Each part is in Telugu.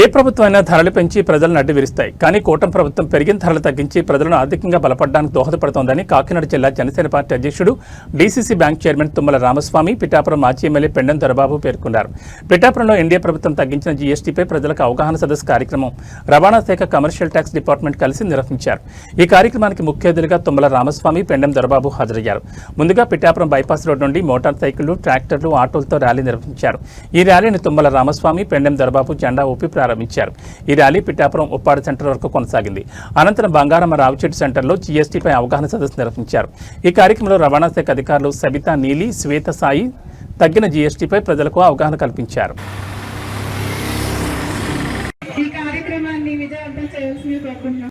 ఏ ప్రభుత్వం అయినా ధరలు పెంచి ప్రజలను అడ్డు విరుస్తాయి. కానీ కూటమి ప్రభుత్వం పెరిగిన ధరలు తగ్గించి ప్రజలను ఆర్థికంగా బలపడడానికి దోహదపడుతోందని కాకినాడ జిల్లా జనసేన పార్టీ అధ్యక్షుడు DCC bank chairman Tummala Ramaswamy Pithapuram మాజీ ఎమ్మెల్యే పెండెం దొరబాబు పేర్కొన్నారు. పిఠాపురంలో ఎన్డీఏ ప్రభుత్వం తగ్గించిన జీఎస్టీపై ప్రజలకు అవగాహన సదస్సు కార్యక్రమం రవాణా శాఖ కమర్షియల్ ట్యాక్స్ డిపార్ట్మెంట్ కలిసి నిర్వహించారు. ఈ కార్యక్రమానికి ముఖ్య అతిథులుగా తుమ్మల రామస్వామి పెండెం దొరబాబు హాజరయ్యారు. ముందుగా పిఠాపురం బైపాస్ రోడ్ నుండి మోటార్ సైకిళ్ళు ట్రాక్టర్లు ఆటోలతో ర్యాలీ నిర్వహించారు. ఈ ర్యాలీని తుమ్మల రామస్వామి పెండెం దొరబాబు జెండా ఊపి ప్రారంభించారు ఈ ర్యాలీ పిఠాపురం ఉప్పాడు సెంటర్ వరకు కొనసాగింది. అనంతరం బంగారమ్మ రావిచెట్టు సెంటర్లో జీఎస్టీపై అవగాహన సదస్సు నిర్వహించారు. ఈ కార్యక్రమంలో రవాణా శాఖ అధికారులు సబితా నీలి శ్వేత సాయి తగ్గిన జీఎస్టీపై ప్రజలకు అవగాహన కల్పించారు. ఈ కార్యక్రమాన్ని విజయవంతం చేయాల్సింది కోరుకుంటున్నాం.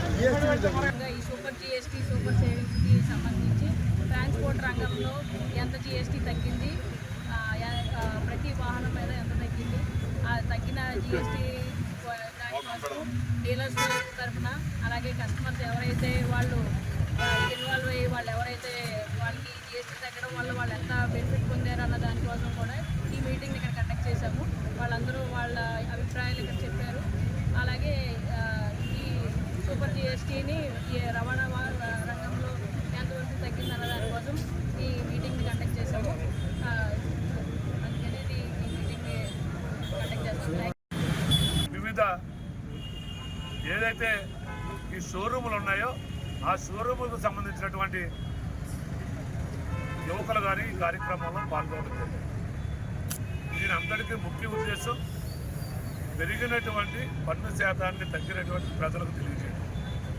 ఈ సూపర్ జిఎస్టీ సూపర్ సేవింగ్స్కి సంబంధించి ట్రాన్స్పోర్ట్ రంగంలో ఎంత జిఎస్టీ తగ్గింది? ప్రతి వాహనం మీద ఎంత తగ్గింది? ఆ తగ్గిన జిఎస్టీ దానికోసం డీలర్స్ తరఫున అలాగే కస్టమర్స్ ఎవరైతే వాళ్ళు ఇన్వాల్వ్ అయ్యి వాళ్ళు ఎవరైతే వాళ్ళకి జిఎస్టీ తగ్గడం వల్ల వాళ్ళు ఎంత బెనిఫిట్ పొందారు అన్న దానికోసం కూడా ఈ మీటింగ్ ఇక్కడ కండక్ట్ చేశాము. వాళ్ళందరూ వాళ్ళ అభిప్రాయాలు ఇక్కడ చెప్పారు అలాగే ఆ, ఈ సూపర్ జిఎస్టీని ఈ రవాణా రంగంలో ఎంతవరకు తగ్గిందన్న దానికోసం ఈ మీటింగ్ని కండక్ట్ చేశాము. ఆ, ఈ మీటింగ్ని కండక్ట్ చేస్తాము. వివిధ ఏదైతే ఈ షోరూములు ఉన్నాయో ఆ షోరూములకు సంబంధించినటువంటి యువకులు కానీ ఈ కార్యక్రమంలో పాల్గొనడం జరిగింది. దీని అందరికీ ముఖ్య ఉద్దేశం పెరిగినటువంటి పన్ను శాతాన్ని తగ్గినటువంటి ప్రజలకు తెలియజేయడం.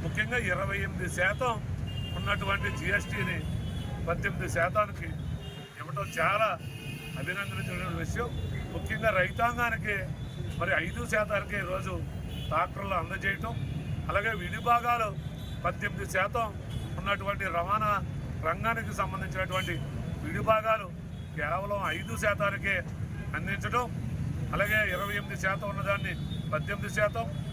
ముఖ్యంగా ఇరవై ఎనిమిది శాతం ఉన్నటువంటి జిఎస్టీని పద్దెనిమిది శాతానికి ఇవ్వటం చాలా అభినందించిన విషయం. ముఖ్యంగా రైతాంగానికి మరి ఐదు శాతానికి ఈరోజు ట్రాక్టర్లు అందజేయటం. అలాగే విడిభాగాలు పద్దెనిమిది శాతం ఉన్నటువంటి రవాణా రంగానికి సంబంధించినటువంటి విడిభాగాలు కేవలం ఐదు శాతానికే అందించడం అలాగే ఇరవై ఎనిమిది శాతం ఉన్నదాన్ని పద్దెనిమిది శాతం